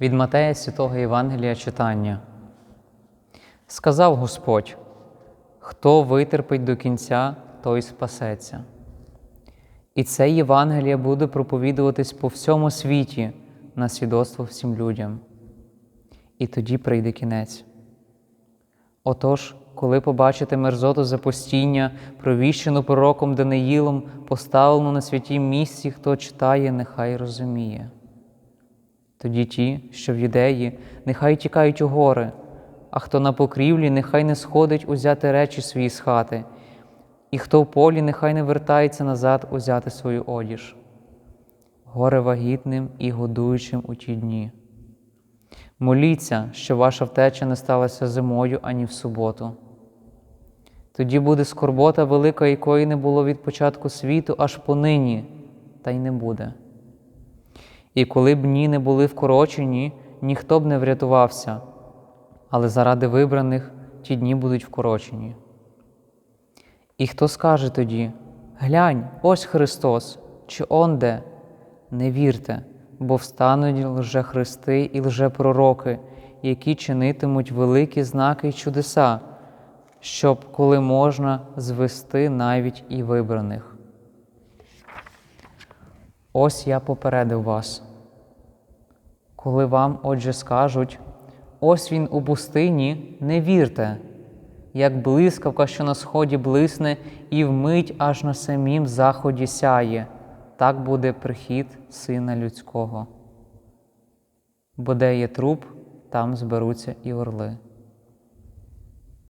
Від Матея Святого Євангелія читання. Сказав Господь: хто витерпить до кінця, той спасеться. І це Євангеліє буде проповідуватись по всьому світі на свідоцтво всім людям. І тоді прийде кінець. Отож, коли побачите мерзоту запостіння, провіщену пророком Даниїлом, поставлену на святім місці, хто читає, нехай розуміє. Тоді ті, що в юдеї, нехай тікають у гори, а хто на покрівлі, нехай не сходить узяти речі свої з хати, і хто в полі, нехай не вертається назад узяти свою одіж. Горе вагітним і годуючим у ті дні. Моліться, що ваша втеча не сталася зимою ані в суботу. Тоді буде скорбота велика, якої не було від початку світу, аж понині, та й не буде. І коли б дні не були вкорочені, ніхто б не врятувався, але заради вибраних ті дні будуть вкорочені. І хто скаже тоді: Глянь, ось Христос, чи Он де? Не вірте, бо встануть лжехристи і лжепророки, які чинитимуть великі знаки й чудеса, щоб, коли можна, звести навіть і вибраних. Ось я попередив вас. Коли вам, отже, скажуть, ось він у пустині, не вірте, як блискавка, що на сході блисне, і вмить аж на самім заході сяє, так буде прихід Сина Людського. Бо де є труп, там зберуться і орли.